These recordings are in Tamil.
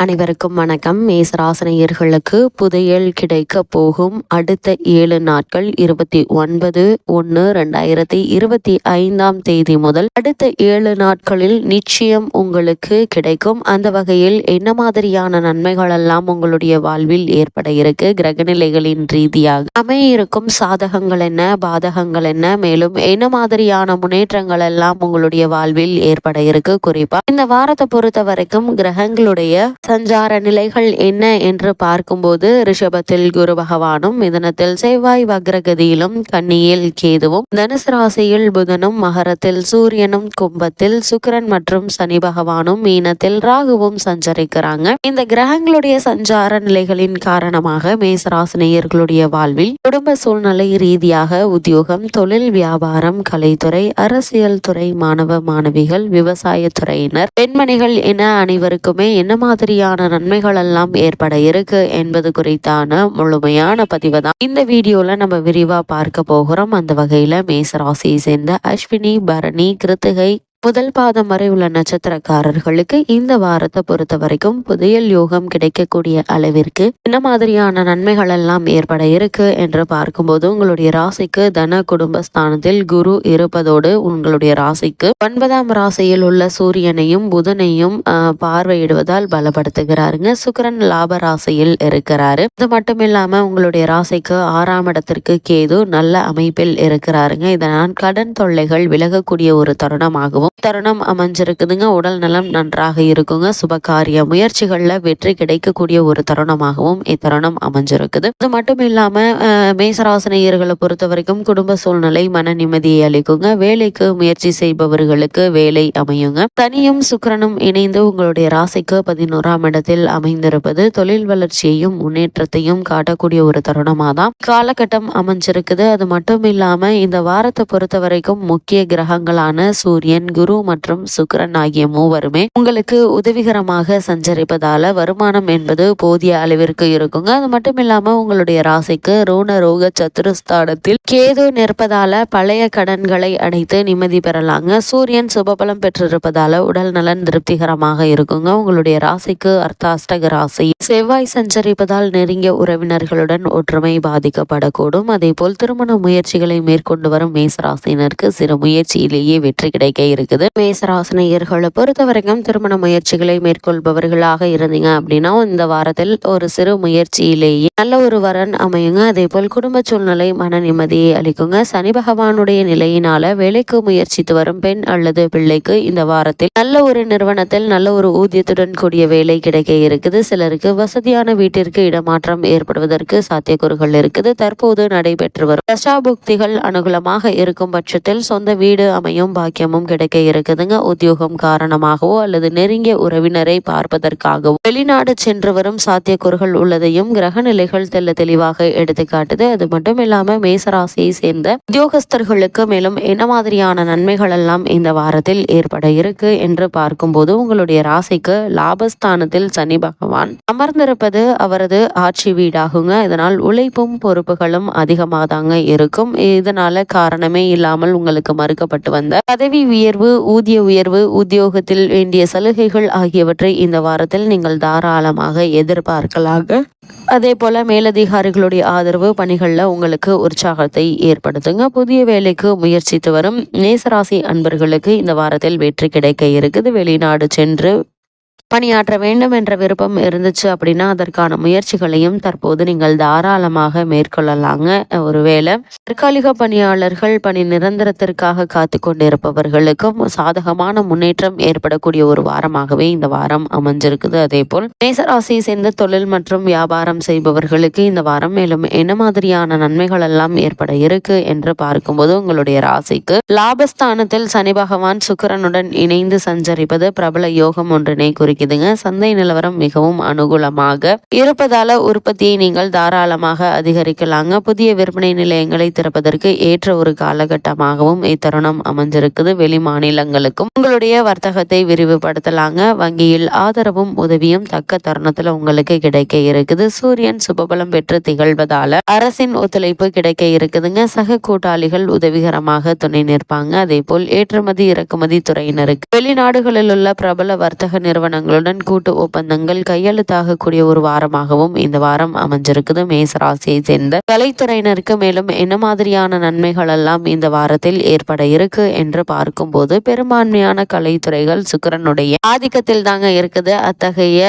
அனைவருக்கும் வணக்கம். மேசராசனையர்களுக்கு புதையல் கிடைக்க போகும். அடுத்த ஏழு நாட்கள் இருபத்தி ஒன்பது ஒன்று ரெண்டாயிரத்தி இருபத்தி ஐந்தாம் தேதி முதல் அடுத்த ஏழு நாட்களில் நிச்சயம் உங்களுக்கு கிடைக்கும். அந்த வகையில் என்ன மாதிரியான நன்மைகள் எல்லாம் உங்களுடைய வாழ்வில் ஏற்பட இருக்கு? கிரகநிலைகளின் ரீதியாக அமையிருக்கும் சாதகங்கள் என்ன? பாதகங்கள் என்ன? மேலும் என்ன மாதிரியான முன்னேற்றங்கள் எல்லாம் உங்களுடைய வாழ்வில் ஏற்பட இருக்கு? குறிப்பா இந்த வாரத்தை பொறுத்த வரைக்கும் கிரகங்களுடைய சஞ்சார நிலைகள் என்ன என்று பார்க்கும்போது ரிஷபத்தில் குரு பகவானும் மிதனத்தில் செவ்வாய் வக்ரகதியிலும் கன்னியில் கேதுவும் தனுசு ராசியில் புதனும் மகரத்தில் சூரியனும் கும்பத்தில் சுக்கிரன் மற்றும் சனி பகவானும் மீனத்தில் ராகுவும் சஞ்சரிக்கிறாங்க. இந்த கிரகங்களுடைய சஞ்சார நிலைகளின் காரணமாக மேசராசினியர்களுடைய வாழ்வில் குடும்ப சூழ்நிலை ரீதியாக உத்தியோகம் தொழில் வியாபாரம் கலைத்துறை அரசியல் துறை மாணவ மாணவிகள் விவசாய துறையினர் பெண்மணிகள் என அனைவருக்குமே என்ன மாதிரி மாதிரியான நன்மைகள் எல்லாம் ஏற்பட இருக்கு என்பது குறித்தான முழுமையான பதிவு தான். இந்த வீடியோல நம்ம விரிவா பார்க்க போகிறோம். அந்த வகையில மேசராசியை சேர்ந்த அஸ்வினி பரணி கிருத்திகை முதல் பாதம் வரை உள்ள நட்சத்திரக்காரர்களுக்கு இந்த வாரத்தை பொறுத்த வரைக்கும் புதையல் யோகம் கிடைக்கக்கூடிய அளவிற்கு என்ன மாதிரியான நன்மைகள் எல்லாம் ஏற்பட இருக்கு என்று பார்க்கும்போது உங்களுடைய ராசிக்கு தன குடும்பஸ்தானத்தில் குரு இருப்பதோடு உங்களுடைய ராசிக்கு ஒன்பதாம் ராசியில் உள்ள சூரியனையும் புதனையும் பார்வையிடுவதால் பலப்படுத்துகிறாருங்க. சுக்கரன் லாப ராசியில் இருக்கிறாரு. இது மட்டும் இல்லாம உங்களுடைய ராசிக்கு ஆறாம் இடத்திற்கு கேது நல்ல அமைப்பில் இருக்கிறாருங்க. இதனால் கடன் தொல்லைகள் விலகக்கூடிய ஒரு தருணமாகவும் தருணம் அமைஞ்சிருக்குதுங்க. உடல் நலம் நன்றாக இருக்குங்க. சுபகாரிய முயற்சிகள்ல வெற்றி கிடைக்கக்கூடிய ஒரு தருணமாகவும் இத்தருணம் அமைஞ்சிருக்குது. அது மட்டும் இல்லாம மேசராசனையர்களை பொறுத்த வரைக்கும் குடும்ப சூழ்நிலை மன நிம்மதியை அளிக்குங்க. வேலைக்கு முயற்சி செய்பவர்களுக்கு வேலை அமையுங்க. தனியும் சுக்கரனும் இணைந்து உங்களுடைய ராசிக்கு பதினோராம் இடத்தில் அமைந்திருப்பது தொழில் வளர்ச்சியையும் முன்னேற்றத்தையும் காட்டக்கூடிய ஒரு தருணமாக தான் காலகட்டம் அமைஞ்சிருக்குது. அது மட்டும் இல்லாம இந்த வாரத்தை பொறுத்த வரைக்கும் முக்கிய கிரகங்களான சூரியன் குரு மற்றும் சுக்கரன் ஆகிய மூவருமே உங்களுக்கு உதவிகரமாக சஞ்சரிப்பதால வருமானம் என்பது போதிய அளவிற்கு இருக்குங்க. அது மட்டும் இல்லாம உங்களுடைய ராசிக்கு ரோண ரோக சத்துருஸ்தானத்தில் கேது நிற்பதால பழைய கடன்களை அடைத்து நிம்மதி பெறலாங்க. சூரியன் சுபபலம் பெற்றிருப்பதால உடல் நலன் திருப்திகரமாக இருக்குங்க. உங்களுடைய ராசிக்கு அர்த்தாஷ்டக ராசி. செவ்வாய் சஞ்சரிப்பதால் நெருங்கிய உறவினர்களுடன் ஒற்றுமை பாதிக்கப்படக்கூடும். அதே போல் திருமண முயற்சிகளை மேற்கொண்டு வரும் மேசராசினருக்கு சிறு முயற்சியிலேயே வெற்றி கிடைக்க இருக்கு. இருக்குது. மேசராசனையர்களை பொறுத்த வரைக்கும் திருமண முயற்சிகளை மேற்கொள்பவர்களாக இருந்தீங்க அப்படின்னா இந்த வாரத்தில் ஒரு சிறு முயற்சியிலேயே நல்ல ஒரு வரன் அமையுங்க. அதே போல் குடும்ப சூழ்நிலை மன நிம்மதியை அளிக்குங்க. சனி பகவானுடைய நிலையினால வேலைக்கு முயற்சித்து வரும் பெண் அல்லது பிள்ளைக்கு இந்த வாரத்தில் நல்ல ஒரு நிறுவனத்தில் நல்ல ஒரு ஊதியத்துடன் கூடிய வேலை கிடைக்க இருக்குது. சிலருக்கு வசதியான வீட்டிற்கு இடமாற்றம் ஏற்படுவதற்கு சாத்தியக்கூறுகள் இருக்குது. தற்போது நடைபெற்று வரும் தசாபுக்திகள் அனுகூலமாக இருக்கும் பட்சத்தில் சொந்த வீடு அமையும் பாக்கியமும் கிடைக்க இருக்குதுங்க. உத்தியோகம் காரணமாகவோ அல்லது நெருங்கிய உறவினரை பார்ப்பதற்காகவோ வெளிநாடு சென்று வரும் சாத்தியக்கூறுகள் உள்ளதையும் கிரக நிலைகள் தெல்ல தெளிவாக எடுத்துக்காட்டுது. அது மட்டும் இல்லாம மேசராசியை சேர்ந்த உத்தியோகஸ்தர்களுக்கு மேலும் என்ன மாதிரியான நன்மைகள் எல்லாம் இந்த வாரத்தில் ஏற்பட இருக்கு என்று பார்க்கும்போது உங்களுடைய ராசிக்கு லாபஸ்தானத்தில் சனி பகவான் அமர்ந்திருப்பது அவரது ஆட்சி வீடாகுங்க. இதனால் உழைப்பும் பொறுப்புகளும் அதிகமாக தாங்க இருக்கும். இதனால காரணமே இல்லாமல் உங்களுக்கு மறுக்கப்பட்டு வந்த பதவி உயர்வு ஊதிய உயர்வு உத்தியோகத்தில் வேண்டிய சலுகைகள் ஆகியவற்றை இந்த வாரத்தில் நீங்கள் தாராளமாக எதிர்பார்க்கலாக அதே போல மேலதிகாரிகளுடைய ஆதரவு பணிகளில் உங்களுக்கு உற்சாகத்தை ஏற்படுத்துங்க. புதிய வேலைக்கு முயற்சித்து வரும் நேசராசி அன்பர்களுக்கு இந்த வாரத்தில் வெற்றி கிடைக்க இருக்குது. வெளிநாடு சென்று பணியாற்ற வேண்டும் என்ற விருப்பம் இருந்துச்சு அப்படின்னா அதற்கான முயற்சிகளையும் தற்போது நீங்கள் தாராளமாக மேற்கொள்ளலாங்க. ஒருவேளை தற்காலிக பணியாளர்கள் பணி நிரந்தரத்திற்காக காத்து கொண்டிருப்பவர்களுக்கும் சாதகமான முன்னேற்றம் ஏற்படக்கூடிய ஒரு வாரமாகவே இந்த வாரம் அமைஞ்சிருக்குது. அதே போல் மேசராசியை சேர்ந்த தொழில் மற்றும் வியாபாரம் செய்பவர்களுக்கு இந்த வாரம் மேலும் என்ன மாதிரியான நன்மைகள் எல்லாம் ஏற்பட இருக்கு என்று பார்க்கும்போது உங்களுடைய ராசிக்கு லாபஸ்தானத்தில் சனி பகவான் சுக்கரனுடன் இணைந்து சஞ்சரிப்பது பிரபல யோகம் ஒன்றினை குறிக்கும். கிடைக்குதுங்க சந்தை நிலவரம் மிகவும் அனுகூலமாக இருப்பதால உற்பத்தியை நீங்கள் தாராளமாக அதிகரிக்கலாங்க. புதிய விற்பனை நிலையங்களை திறப்பதற்கு ஏற்ற ஒரு காலகட்டமாகவும் இத்தருணம் அமைஞ்சிருக்குது. வெளி மாநிலங்களுக்கும் உங்களுடைய வர்த்தகத்தை விரிவுபடுத்தலாங்க. வங்கியில் ஆதரவும் உதவியும் தக்க தருணத்துல உங்களுக்கு கிடைக்க இருக்குது. சூரியன் சுபபலம் பெற்று திகழ்வதால அரசின் ஒத்துழைப்பு கிடைக்க இருக்குதுங்க. சக கூட்டாளிகள் உதவிகரமாக துணை நிற்பாங்க. அதே போல் ஏற்றுமதி இறக்குமதி துறையினருக்கு வெளிநாடுகளில் உள்ள பிரபல வர்த்தக நிறுவனங்கள் நிறுவனங்களுடன் கூட்டு ஒப்பந்தங்கள் கையெழுத்தாகக்கூடிய ஒரு வாரமாகவும் இந்த வாரம் அமைஞ்சிருக்குது. மேசராசியை சேர்ந்த கலைத்துறையினருக்கு மேலும் என்ன மாதிரியான நன்மைகள் எல்லாம் இந்த வாரத்தில் ஏற்பட இருக்கு என்று பார்க்கும்போது பெரும்பான்மையான கலைத்துறைகள் சுக்கரனுடைய ஆதிக்கத்தில் தாங்க இருக்குது. அத்தகைய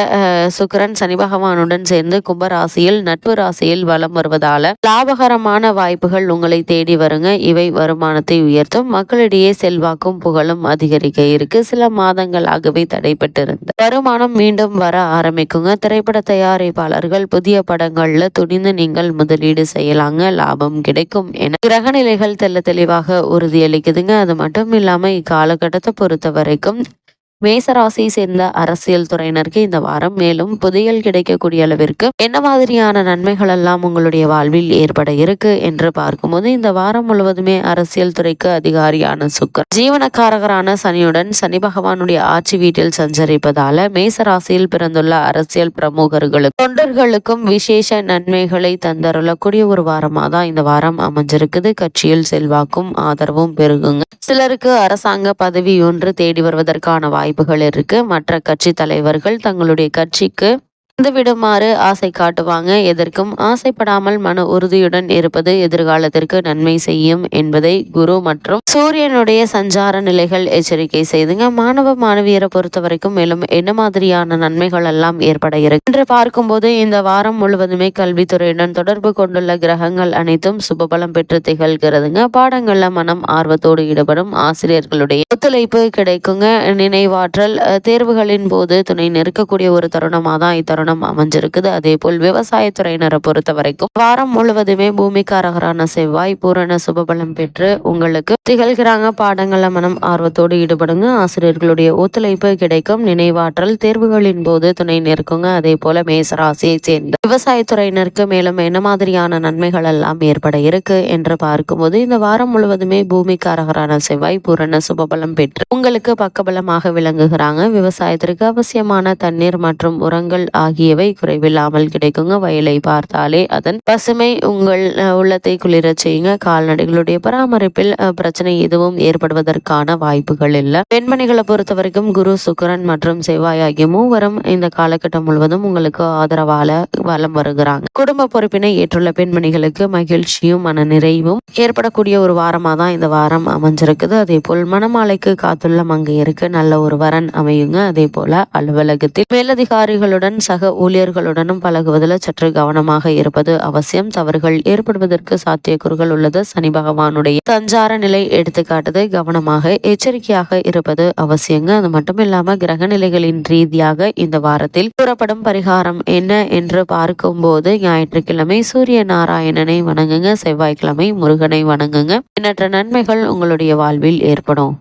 சுக்கரன் சனி பகவானுடன் சேர்ந்து கும்பராசியில் நட்பு ராசியில் வலம் வருவதால லாபகரமான வாய்ப்புகள் உங்களை தேடி வருங்க. இவை வருமானத்தை உயர்த்தும் மக்களிடையே செல்வாக்கும் புகழும் அதிகரிக்க இருக்கு. சில மாதங்களாகவே தடைப்பட்டிருந்த வருமானம் மீண்டும் வர ஆரம்பிக்குங்க. திரைப்பட தயாரிப்பாளர்கள் புதிய படங்கள்ல துணிந்து நீங்கள் முதலீடு செய்யலாங்க. லாபம் கிடைக்கும் என கிரகநிலைகள் தெள்ள தெளிவாக உறுதியளிக்குதுங்க. அது மட்டும் இல்லாம இக்காலகட்டத்தை பொறுத்த வரைக்கும் மேசராசியை சேர்ந்த அரசியல் துறையினருக்கு இந்த வாரம் மேலும் புதையல் கிடைக்கக்கூடிய அளவிற்கு என்ன மாதிரியான நன்மைகள் எல்லாம் உங்களுடைய வாழ்வில் ஏற்பட இருக்கு என்று பார்க்கும்போது இந்த வாரம் முழுவதுமே அரசியல் துறைக்கு அதிகாரியான சுக்கர் ஜீவனக்காரகரான சனியுடன் சனி பகவானுடைய ஆட்சி வீட்டில் சஞ்சரிப்பதால மேசராசியில் பிறந்துள்ள அரசியல் பிரமுகர்களுக்கும் தொண்டர்களுக்கும் விசேஷ நன்மைகளை தந்தருளக்கூடிய ஒரு வாரமாக தான் இந்த வாரம் அமைஞ்சிருக்குது. கட்சியில் செல்வாக்கும் ஆதரவும் பெருகுங்க. சிலருக்கு அரசாங்க பதவி ஒன்று தேடி வருவதற்கான வாய்ப்பு வாய்ப்புகள் இருக்கு. மற்ற கட்சி தலைவர்கள் தங்களுடைய கட்சிக்கு வந்து விடுமாறு ஆசை காட்டுவாங்க. எதற்கும் ஆசைப்படாமல் மன உறுதியுடன் இருப்பது எதிர்காலத்திற்கு நன்மை செய்யும் என்பதை குரு மற்றும் சூரியனுடைய சஞ்சார நிலைகள் எச்சரிக்கை செய்துங்க. மாணவ மாணவியரை பொறுத்த வரைக்கும் மேலும் என்ன மாதிரியான நன்மைகள் எல்லாம் ஏற்பட இருக்கு? என்று பார்க்கும்போது இந்த வாரம் முழுவதுமே கல்வித்துறையுடன் தொடர்பு கொண்டுள்ள கிரகங்கள் அனைத்தும் சுபபலம் பெற்று திகழ்கிறதுங்க. பாடங்கள்ல மனம் ஆர்வத்தோடு ஈடுபடும் ஆசிரியர்களுடைய ஒத்துழைப்பு கிடைக்குங்க. நினைவாற்றல் தேர்வுகளின் போது துணை நிற்கக்கூடிய ஒரு தருணமாக தான் இத்தருணம் அமைஞ்சிருக்குது. அதே போல் விவசாயத்துறையினரை பொறுத்த வரைக்கும் வாரம் முழுவதுமே பூமிக்காரகரான செவ்வாய் பூரண சுபபலம் பெற்று உங்களுக்கு திகழ்கிறாங்க. பாடங்கள மனம் ஆர்வத்தோடு ஈடுபடுங்க. ஆசிரியர்களுடைய ஒத்துழைப்பு கிடைக்கும். நினைவாற்றல் தேர்வுகளின் போது துணை நிற்குங்க. அதே போல மேசராசியை சேர்ந்த விவசாயத்துறையினருக்கு மேலும் என்ன மாதிரியான நன்மைகள் எல்லாம் ஏற்பட இருக்கு என்று பார்க்கும்போது இந்த வாரம் முழுவதுமே பூமிக்காரகரான செவ்வாய் பூரண சுபபலம் பெற்று உங்களுக்கு பக்கபலமாக விளங்குகிறாங்க. விவசாயத்திற்கு அவசியமான தண்ணீர் மற்றும் உரங்கள் ஆகியவை குறைவில்லாமல் கிடைக்குங்க. வயலை பார்த்தாலே அதன் பசுமை உங்கள் உள்ளத்தை குளிரச் செய்யுங்க. கால்நடைகளுடைய பராமரிப்பில் பிரச்சனை எதுவும் ஏற்படுவதற்கான வாய்ப்புகள் இல்லை. பெண்மணிகளை பொறுத்த வரைக்கும் குரு சுக்கரன் மற்றும் செவ்வாய் ஆகிய மூவரும் இந்த காலகட்டம் முழுவதும் உங்களுக்கு ஆதரவால வலம் வருகிறாங்க. குடும்ப பொறுப்பினை ஏற்றுள்ள பெண்மணிகளுக்கு மகிழ்ச்சியும் மன நிறைவும் ஏற்படக்கூடிய ஒரு வாரமாக தான் இந்த வாரம் அமைஞ்சிருக்குது. அதே போல் மணமாலைக்கு காத்துள்ள மங்கையருக்கு நல்ல ஒரு வரன் அமையுங்க. அதே போல அலுவலகத்தில் மேலதிகாரிகளுடன் சக சக ஊழியர்களுடனும் பழகுவதில் சற்று கவனமாக இருப்பது அவசியம். தவறுகள் ஏற்படுவதற்கு சாத்தியக்கூறுகள் உள்ளது. சனி பகவானுடைய சஞ்சார நிலை எடுத்துக்காட்டுது கவனமாக எச்சரிக்கையாக இருப்பது அவசியங்க. அது மட்டும் இல்லாம கிரக நிலைகளின் ரீதியாக இந்த வாரத்தில் கூறப்படும் பரிகாரம் என்ன என்று பார்க்கும்போது ஞாயிற்றுக்கிழமை சூரிய நாராயணனை வணங்குங்க. செவ்வாய்க்கிழமை முருகனை வணங்குங்க. எண்ணற்ற நன்மைகள் உங்களுடைய வாழ்வில் ஏற்படும்.